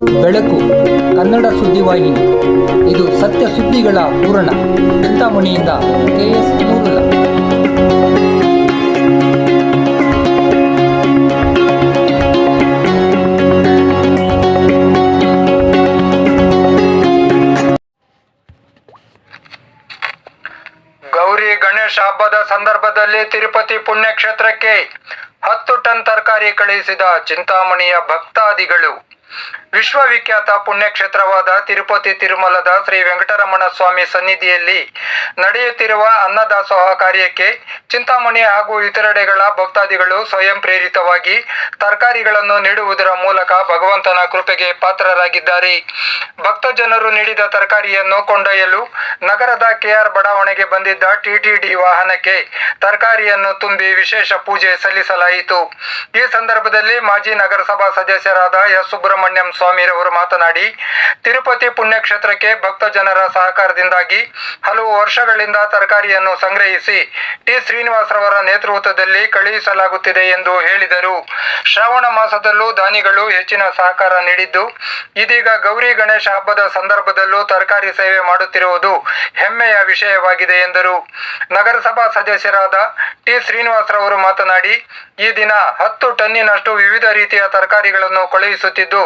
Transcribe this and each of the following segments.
ಬೆಳಕು, ಕನ್ನಡ ಸುದ್ದಿವಾಹಿನಿ ಇದು ಸತ್ಯ ಸುದ್ದಿಗಳ ಪೂರಣ ಚಿಂತಾಮಣಿಯಿಂದ ಕೆಎಸ್ ನೂರುಲ್ಲ ಗೌರಿ ಗಣೇಶ ಹಬ್ಬದ ಸಂದರ್ಭದಲ್ಲಿ ತಿರುಪತಿ ಪುಣ್ಯಕ್ಷೇತ್ರಕ್ಕೆ ಹತ್ತು ಟನ್ ತರಕಾರಿ ಕಳುಹಿಸಿದ ಚಿಂತಾಮಣಿಯ ಭಕ್ತಾದಿಗಳು. ವಿಶ್ವವಿಖ್ಯಾತ ಪುಣ್ಯಕ್ಷೇತ್ರವಾದ ತಿರುಪತಿ ತಿರುಮಲದ ಶ್ರೀ ವೆಂಕಟರಮಣ ಸ್ವಾಮಿ ಸನ್ನಿಧಿಯಲ್ಲಿ ನಡೆಯುತ್ತಿರುವ ಅನ್ನದಾಸೋಹ ಕಾರ್ಯಕ್ಕೆ ಚಿಂತಾಮಣಿ ಹಾಗೂ ಇತರೆಡೆಗಳ ಭಕ್ತಾದಿಗಳು ಸ್ವಯಂ ಪ್ರೇರಿತವಾಗಿ ತರಕಾರಿಗಳನ್ನು ನೀಡುವುದರ ಮೂಲಕ ಭಗವಂತನ ಕೃಪೆಗೆ ಪಾತ್ರರಾಗಿದ್ದಾರೆ. ಭಕ್ತ ಜನರು ನೀಡಿದ ತರಕಾರಿಯನ್ನು ಕೊಂಡೊಯ್ಯಲು ನಗರದ ಕೆಆರ್ ಬಡಾವಣೆಗೆ ಬಂದಿದ್ದ ಟಿಟಿಡಿ ವಾಹನಕ್ಕೆ ತರಕಾರಿಯನ್ನು ತುಂಬಿ ವಿಶೇಷ ಪೂಜೆ ಸಲ್ಲಿಸಲಾಯಿತು. ಈ ಸಂದರ್ಭದಲ್ಲಿ ಮಾಜಿ ನಗರಸಭಾ ಸದಸ್ಯರಾದ ಎಸ್. ಸ್ವಾಮಿರವರು ಮಾತನಾಡಿ, ತಿರುಪತಿ ಪುಣ್ಯಕ್ಷೇತ್ರಕ್ಕೆ ಭಕ್ತ ಜನರ ಸಹಕಾರದಿಂದಾಗಿ ಹಲವು ವರ್ಷಗಳಿಂದ ತರಕಾರಿಯನ್ನು ಸಂಗ್ರಹಿಸಿ ಟಿ. ಶ್ರೀನಿವಾಸರವರ ನೇತೃತ್ವದಲ್ಲಿ ಕಳುಹಿಸಲಾಗುತ್ತಿದೆ ಎಂದು ಹೇಳಿದರು. ಶ್ರಾವಣ ಮಾಸದಲ್ಲೂ ದಾನಿಗಳು ಹೆಚ್ಚಿನ ಸಹಕಾರ ನೀಡಿದ್ದು, ಇದೀಗ ಗೌರಿ ಗಣೇಶ ಹಬ್ಬದ ಸಂದರ್ಭದಲ್ಲೂ ತರಕಾರಿ ಸೇವೆ ಮಾಡುತ್ತಿರುವುದು ಹೆಮ್ಮೆಯ ವಿಷಯವಾಗಿದೆ ಎಂದರು. ನಗರಸಭಾ ಸದಸ್ಯರಾದ ಟಿ. ಶ್ರೀನಿವಾಸರವರು ಮಾತನಾಡಿ ಈ ದಿನ ಹತ್ತು ಟನ್ನಿನಷ್ಟು ವಿವಿಧ ರೀತಿಯ ತರಕಾರಿಗಳನ್ನು ಕಳುಹಿಸುತ್ತಿದ್ದು,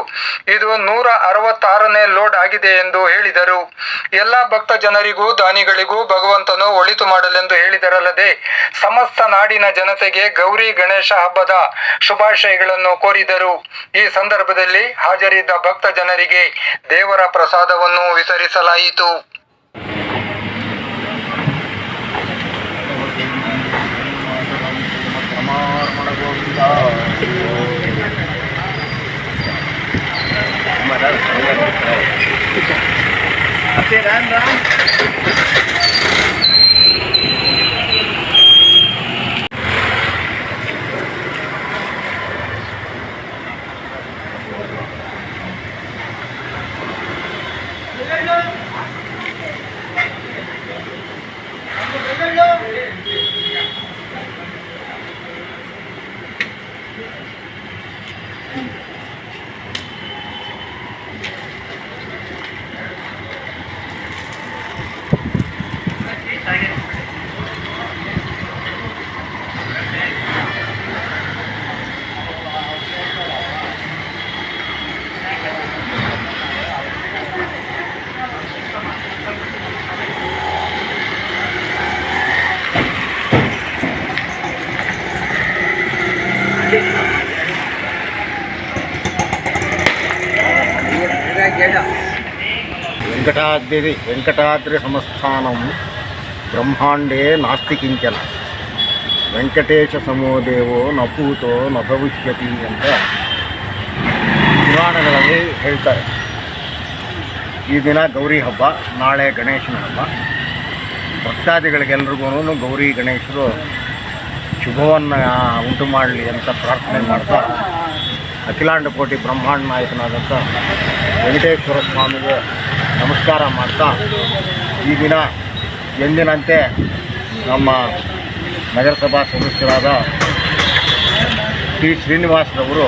ಇದು ನೂರ ಅರವತ್ತಾರನೇ ಲೋಡ್ ಆಗಿದೆ ಎಂದು ಹೇಳಿದರು. ಎಲ್ಲ ಭಕ್ತ ಜನರಿಗೂ, ದಾನಿಗಳಿಗೂ ಭಗವಂತನು ಒಳಿತು ಮಾಡಲೆಂದು ಹೇಳಿದರಲ್ಲದೆ, ಸಮಸ್ತ ನಾಡಿನ ಜನತೆಗೆ ಗೌರಿ ಗಣೇಶ ಹಬ್ಬದ ಶುಭಾಶಯಗಳನ್ನು ಕೋರಿದರು. ಈ ಸಂದರ್ಭದಲ್ಲಿ ಹಾಜರಿದ್ದ ಭಕ್ತ ಜನರಿಗೆ ದೇವರ ಪ್ರಸಾದವನ್ನು ವಿತರಿಸಲಾಯಿತು. Oo. Madal. Apiran, Ram. Venkatadri Venkatadri ಸಂಸ್ಥಾನಂ ಬ್ರಹ್ಮಾಂಡೇ ನಾಸ್ತಿ ಕಿಂಚನ. ವೆಂಕಟೇಶ ಸಮೋ ದೇವೋ ನ ಭೂತೋ ನ ಭವಿಷ್ಯತಿ ಅಂತ ಪುರಾಣಗಳಲ್ಲಿ ಹೇಳ್ತಾರೆ. ಈ ದಿನ ಗೌರಿ ಹಬ್ಬ, ನಾಳೆ ಗಣೇಶನ ಹಬ್ಬ. ಭಕ್ತಾದಿಗಳಿಗೆಲ್ರಿಗೂ ಗೌರಿ ಗಣೇಶರು ಶುಭವನ್ನು ಉಂಟು ಮಾಡಲಿ ಅಂತ ಪ್ರಾರ್ಥನೆ ಮಾಡ್ತಾ ಅಖಿಲಾಂಡ ಕೋಟಿ ಬ್ರಹ್ಮಾಂಡ ನಾಯಕನಾದಂಥ ವೆಂಕಟೇಶ್ವರ ಸ್ವಾಮಿಗೆ ನಮಸ್ಕಾರ ಮಾಡ್ತಾ ಈ ದಿನ ಎಂದಿನಂತೆ ನಮ್ಮ ನಗರಸಭಾ ಸದಸ್ಯರಾದ ಟಿ. ಶ್ರೀನಿವಾಸರವರು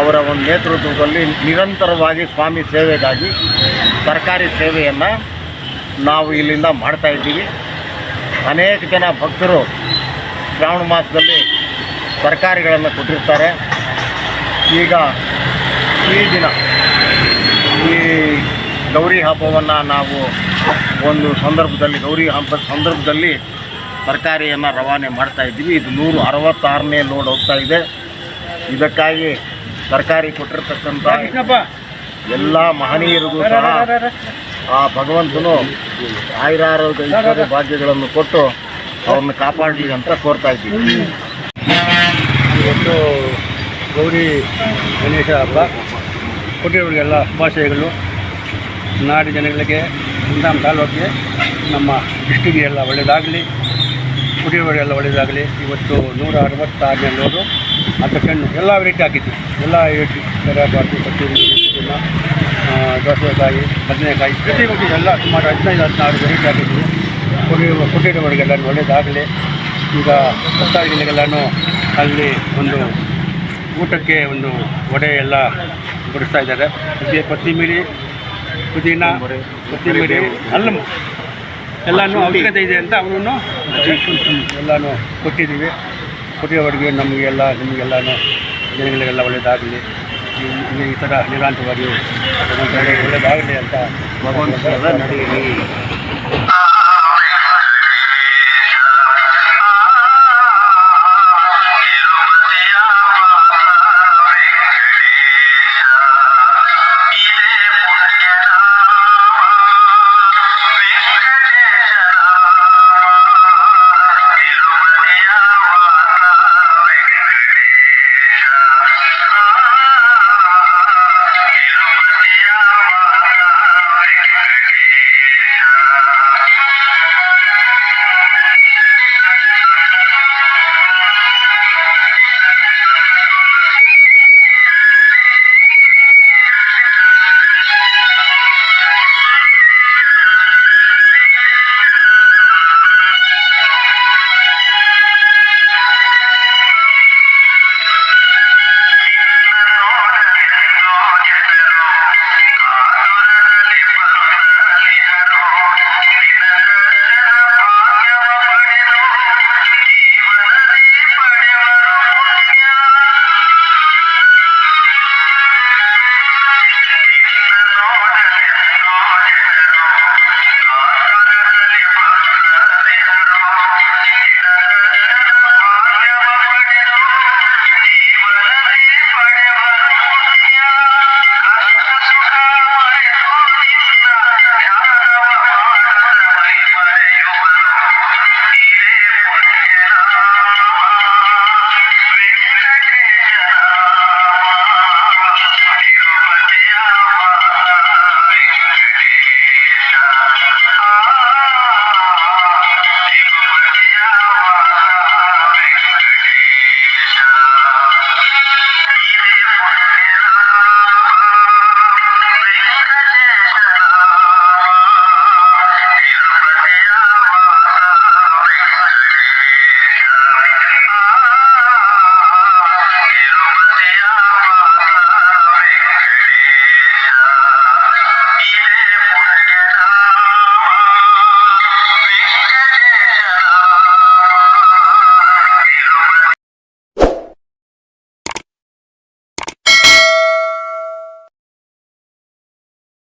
ಅವರ ಒಂದು ನೇತೃತ್ವದಲ್ಲಿ ನಿರಂತರವಾಗಿ ಸ್ವಾಮಿ ಸೇವೆಗಾಗಿ ತರಕಾರಿ ಸೇವೆಯನ್ನು ನಾವು ಇಲ್ಲಿಂದ ಮಾಡ್ತಾ ಇದ್ದೀವಿ. ಅನೇಕ ಜನ ಭಕ್ತರು ಶ್ರಾವಣ ಮಾಸದಲ್ಲಿ ತರಕಾರಿಗಳನ್ನು ಕೊಟ್ಟಿರ್ತಾರೆ. ಈಗ ಈ ದಿನ ಈ ಗೌರಿ ಹಬ್ಬವನ್ನು ನಾವು ಒಂದು ಸಂದರ್ಭದಲ್ಲಿ ಗೌರಿ ಹಬ್ಬದ ಸಂದರ್ಭದಲ್ಲಿ ತರಕಾರಿಯನ್ನು ರವಾನೆ ಮಾಡ್ತಾ ಇದ್ದೀವಿ. ಇದು ನೂರು ಅರವತ್ತಾರನೇ ಲೋಡ್ ಹೋಗ್ತಾ ಇದೆ. ಇದಕ್ಕಾಗಿ ತರಕಾರಿ ಕೊಟ್ಟಿರ್ತಕ್ಕಂಥ ಎಲ್ಲ ಮಹನೀಯರಿಗೂ ಸಹ ಆ ಭಗವಂತನು ಆಯುರಾರೋಗ್ಯ ಭಾಗ್ಯಗಳನ್ನು ಕೊಟ್ಟು ಅವ್ರನ್ನ ಕಾಪಾಡಲಿ ಅಂತ ಕೋರ್ತಾ ಇದ್ದೀವಿ. ಇವತ್ತು ಗೌರಿ ಗಣೇಶ ಹಬ್ಬ. ಕೊಟ್ಟಿರೋರಿಗೆಲ್ಲ ಶುಭಾಶಯಗಳು ನಾಡಿ ಜನಗಳಿಗೆ ನಮ್ಮ ತಾಲೂಕಿಗೆ ನಮ್ಮ ಡಿಸ್ಟಿಕ್ಗೆ ಎಲ್ಲ ಒಳ್ಳೆಯದಾಗಲಿ ಕುಡಿಯುವವರಿಗೆಲ್ಲ ಒಳ್ಳೆಯದಾಗಲಿ ಇವತ್ತು ನೂರ ಅರವತ್ತಾರನೇ ಲೋಡು ಹತ್ತು ಟನ್ ಎಲ್ಲ ವೆರೈಟಿ ಹಾಕಿದ್ವಿ. ಎಲ್ಲ ವೆರೈಟಿ ಇದನ್ನ ದೋಸೆಕಾಯಿ, ಬದನೆಕಾಯಿ ಪ್ರತಿಯೊಂದು ಎಲ್ಲ ಸುಮಾರು ಹದಿನೈದು, ಹದಿನಾರು ವೆರೈಟಿ ಹಾಕಿದ್ವಿ. ಕುಡಿಯುವ ಕೊಟ್ಟಿರುವವರಿಗೆಲ್ಲ ಒಳ್ಳೆಯದಾಗಲಿ ಈಗ ಭಕ್ತಾದಿಗಳಿಗೆಲ್ಲನೂ ಅಲ್ಲಿ ಒಂದು ಊಟಕ್ಕೆ ಒಂದು ವಡೆ ಎಲ್ಲ ಬಡಿಸ್ತಾ ಇದ್ದಾರೆ. ಇದಕ್ಕೆ ಕೊತ್ತಿಮಿರಿ ಪುದೀನ ಕೊತ್ತಿಮಿರಿ ಅಲ್ಲಂ ಎಲ್ಲನೂ ಅವಶ್ಯಕತೆ ಇದೆ ಅಂತ ಅವರನ್ನು ಎಲ್ಲನೂ ಕೊಟ್ಟಿದ್ದೀವಿ. ಕೊಟ್ಟಿರೋವರೆಗೆ ನಮಗೆಲ್ಲ ನಿಮಗೆಲ್ಲನೂ ಜನಗಳಿಗೆಲ್ಲ ಒಳ್ಳೆಯದಾಗಲಿ ಈ ಈ ಥರ ನಿರಾಂತವಾಗಿ ಒಳ್ಳೆಯದಾಗಲಿ ಅಂತ ಭಗವಂತ ನಡೆಯಲಿ.